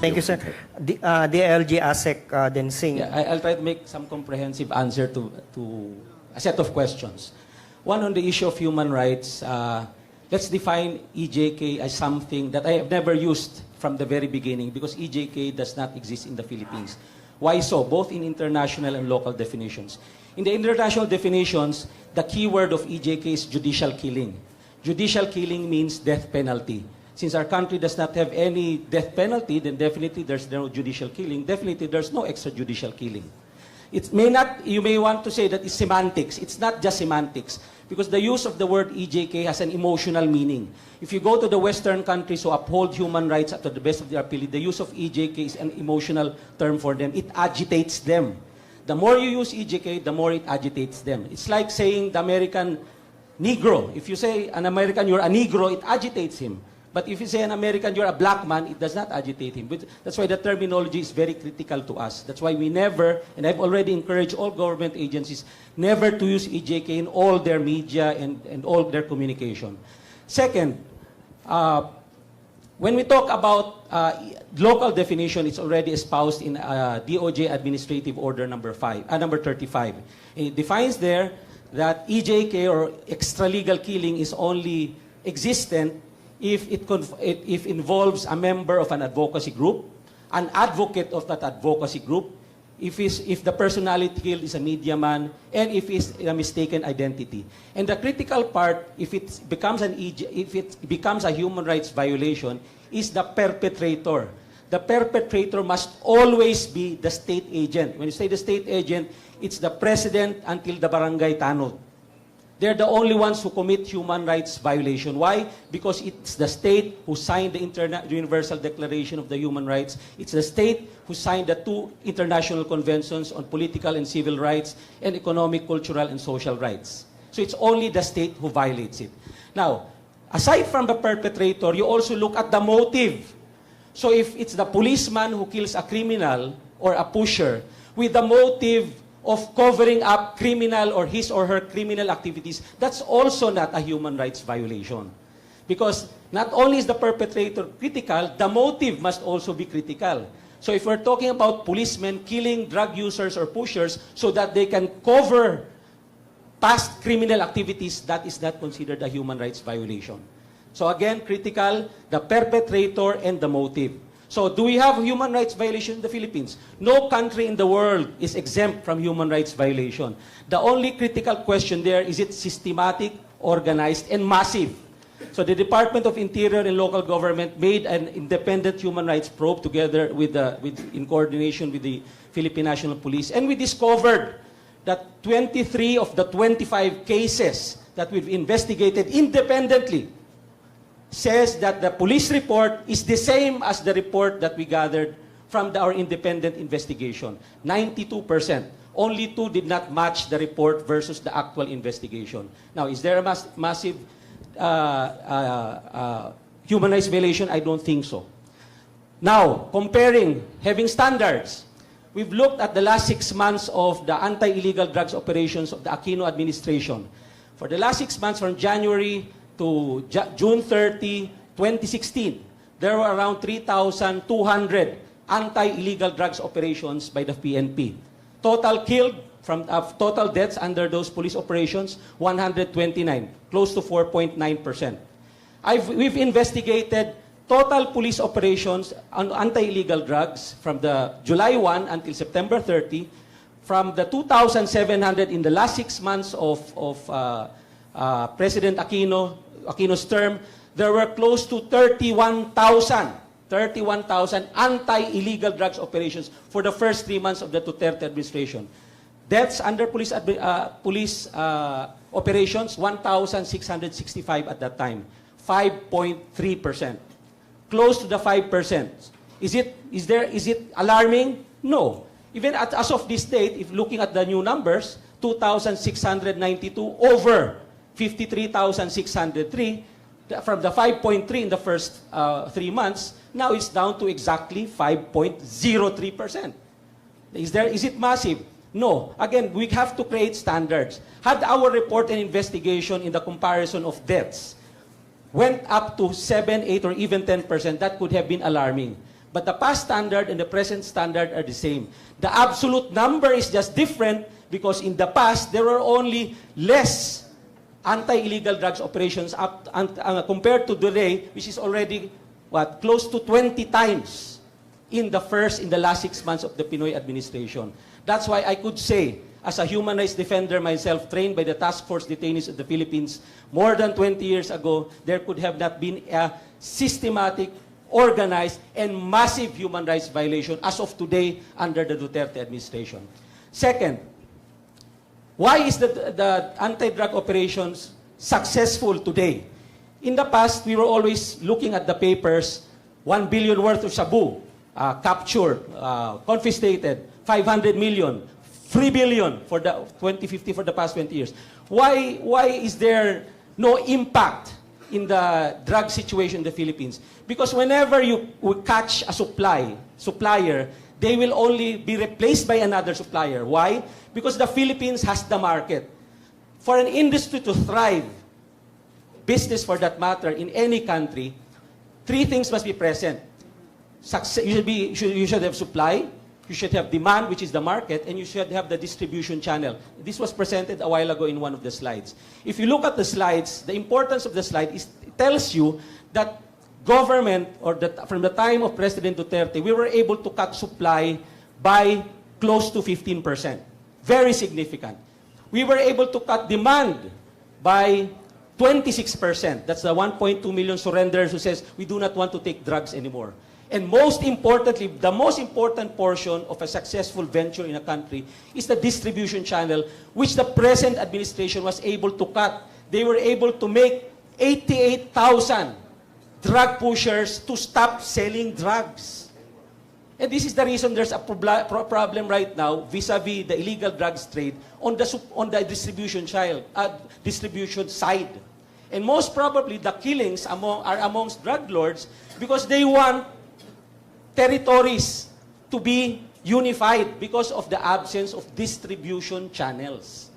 Thank you, sir. The, uh, DLG ASEC uh, Densing. Yeah, I, I'll try to make some comprehensive answer to, to a set of questions. One on the issue of human rights. Uh, let's define EJK as something that I have never used from the very beginning because EJK does not exist in the Philippines. Why so? Both in international and local definitions. In the international definitions, the key word of EJK is judicial killing. Judicial killing means death penalty. Since our country does not have any death penalty, then definitely there's no judicial killing. Definitely there's no extrajudicial killing. It may not, you may want to say that it's semantics. It's not just semantics. Because the use of the word EJK has an emotional meaning. If you go to the Western countries who uphold human rights up to the best of their ability, the use of EJK is an emotional term for them. It agitates them. The more you use EJK, the more it agitates them. It's like saying the American Negro. If you say an American, you're a Negro, it agitates him. But if you say an American, you're a black man, it does not agitate him. But that's why the terminology is very critical to us. That's why we never, and I've already encouraged all government agencies, never to use EJK in all their media and, and all their communication. Second, uh, when we talk about uh, local definition, it's already espoused in uh, DOJ Administrative Order number five, uh, number 35. It defines there that EJK or extralegal killing is only existent if it, if involves a member of an advocacy group, an advocate of that advocacy group, if, is, if the personality killed is a media man, and if it's a mistaken identity. And the critical part, if it becomes an if it becomes a human rights violation, is the perpetrator. The perpetrator must always be the state agent. When you say the state agent, it's the president until the barangay tanod. They're the only ones who commit human rights violation. Why? Because it's the state who signed the Interna- Universal Declaration of the Human Rights. It's the state who signed the two international conventions on political and civil rights and economic, cultural, and social rights. So it's only the state who violates it. Now, aside from the perpetrator, you also look at the motive. So if it's the policeman who kills a criminal or a pusher with the motive of covering up criminal or his or her criminal activities, that's also not a human rights violation. Because not only is the perpetrator critical, the motive must also be critical. So if we're talking about policemen killing drug users or pushers so that they can cover past criminal activities, that is not considered a human rights violation. So again, critical, the perpetrator and the motive. So do we have human rights violation in the Philippines? No country in the world is exempt from human rights violation. The only critical question there is it systematic, organized, and massive. So the Department of Interior and local government made an independent human rights probe together with, the, with in coordination with the Philippine National Police, and we discovered that 23 of the 25 cases that we've investigated independently says that the police report is the same as the report that we gathered from the, our independent investigation. 92%. Only two did not match the report versus the actual investigation. Now, is there a mass- massive uh, uh, uh, human rights violation? I don't think so. Now, comparing, having standards, we've looked at the last six months of the anti-illegal drugs operations of the Aquino administration. For the last six months, from January to June 30, 2016, there were around 3,200 anti-illegal drugs operations by the PNP. Total killed from uh, total deaths under those police operations, 129, close to 4.9%. I've, we've investigated total police operations on anti-illegal drugs from the July 1 until September 30, from the 2,700 in the last six months of, of uh, uh, President Aquino, Aquino's term, there were close to 31,000 31,000 anti-illegal drugs operations for the first three months of the Duterte administration. Deaths under police, uh, police uh, operations, 1,665 at that time. 5.3%. Close to the 5%. Is it, is there, is it alarming? No. Even at, as of this date, if looking at the new numbers, 2,692 over 53,603, the- from the 5.3 in the first uh, three months, now it's down to exactly 5.03%. Is there is it massive? No. Again, we have to create standards. Had our report and investigation in the comparison of deaths went up to 7, 8, or even 10%, that could have been alarming. But the past standard and the present standard are the same. The absolute number is just different because in the past, there were only less anti-illegal drugs operations an- uh, compared to today, which is already, what, close to 20 times in the first, in the last six months of the Pinoy administration. That's why I could say, as a human rights defender myself, trained by the Task Force Detainees of the Philippines, more than 20 years ago, there could have not been a systematic, organized, and massive human rights violation as of today under the Duterte administration. Second, why is the, the anti-drug operations successful today? In the past, we were always looking at the papers, 1 billion worth of shabu, uh, captured, uh, confiscated, 500 million, 3 billion for the 2050 for the past 20 years. Why, why is there no impact in the drug situation in the Philippines? Because whenever you catch a supply, supplier, they will only be replaced by another supplier. Why? Because the Philippines has the market. For an industry to thrive, business for that matter, in any country, three things must be present. Success, you, should be, you, should, you should have supply, you should have demand, which is the market, and you should have the distribution channel. This was presented a while ago in one of the slides. If you look at the slides, the importance of the slide is, tells you that government, or that from the time of President Duterte, we were able to cut supply by close to 15%. Very significant. We were able to cut demand by 26%. That's the 1.2 million surrenders who says we do not want to take drugs anymore. And most importantly, the most important portion of a successful venture in a country is the distribution channel, which the present administration was able to cut. They were able to make 88,000 drug pushers to stop selling drugs. And this is the reason there's a problem right now vis-a-vis the illegal drugs trade on the on the distribution child uh, distribution side. And most probably the killings among are amongst drug lords because they want territories to be unified because of the absence of distribution channels.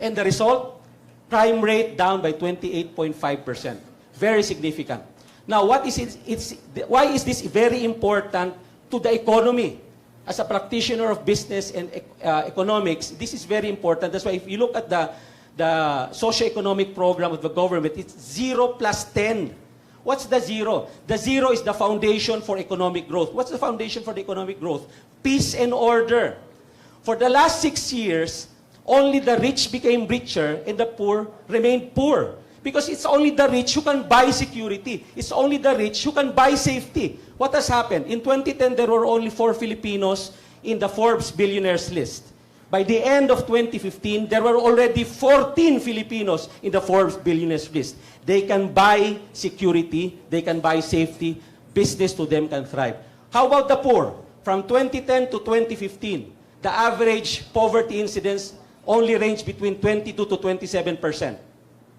And the result, crime rate down by 28.5%. Very significant. Now, what is it, it's, why is this very important to the economy? As a practitioner of business and uh, economics, this is very important. That's why if you look at the, the socio-economic program of the government, it's 0 plus 10. What's the zero? The zero is the foundation for economic growth. What's the foundation for the economic growth? Peace and order. For the last six years, only the rich became richer and the poor remained poor. Because it's only the rich who can buy security. It's only the rich who can buy safety. What has happened? In 2010, there were only four Filipinos in the Forbes billionaires list. By the end of 2015, there were already 14 Filipinos in the Forbes billionaires list. They can buy security, they can buy safety, business to them can thrive. How about the poor? From 2010 to 2015, the average poverty incidence only ranged between 22 to 27 percent.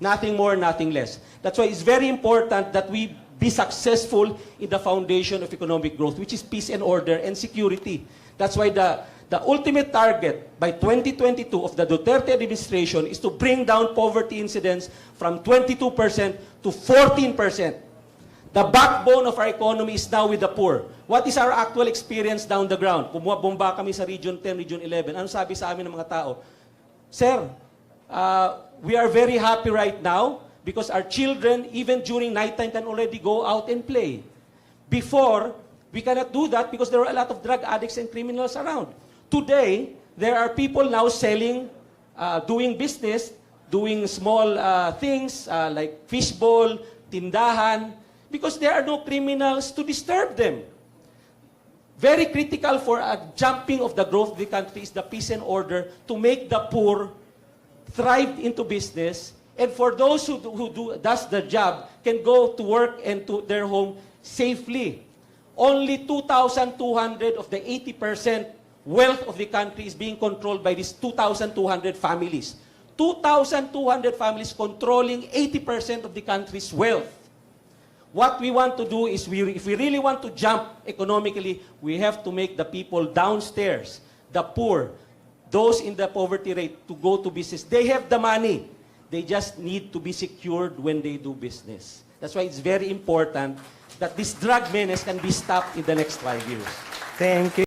Nothing more, nothing less. That's why it's very important that we be successful in the foundation of economic growth, which is peace and order and security. That's why the, the ultimate target by 2022 of the Duterte administration is to bring down poverty incidence from 22% to 14%. The backbone of our economy is now with the poor. What is our actual experience down the ground? Bumabomba kami sa Region 10, Region 11. Ano sabi sa amin ng mga tao? Sir, uh, we are very happy right now because our children, even during nighttime, can already go out and play. Before, we cannot do that because there are a lot of drug addicts and criminals around. Today, there are people now selling, uh, doing business, doing small uh, things uh, like fishbowl, tindahan, because there are no criminals to disturb them. Very critical for a jumping of the growth of the country is the peace and order to make the poor thrive into business, and for those who, who do does the job can go to work and to their home safely. Only 2,200 of the 80% wealth of the country is being controlled by these 2,200 families. 2,200 families controlling 80% of the country's wealth. What we want to do is, we, if we really want to jump economically, we have to make the people downstairs, the poor, those in the poverty rate, to go to business. They have the money. They just need to be secured when they do business. That's why it's very important that this drug menace can be stopped in the next five years. Thank you.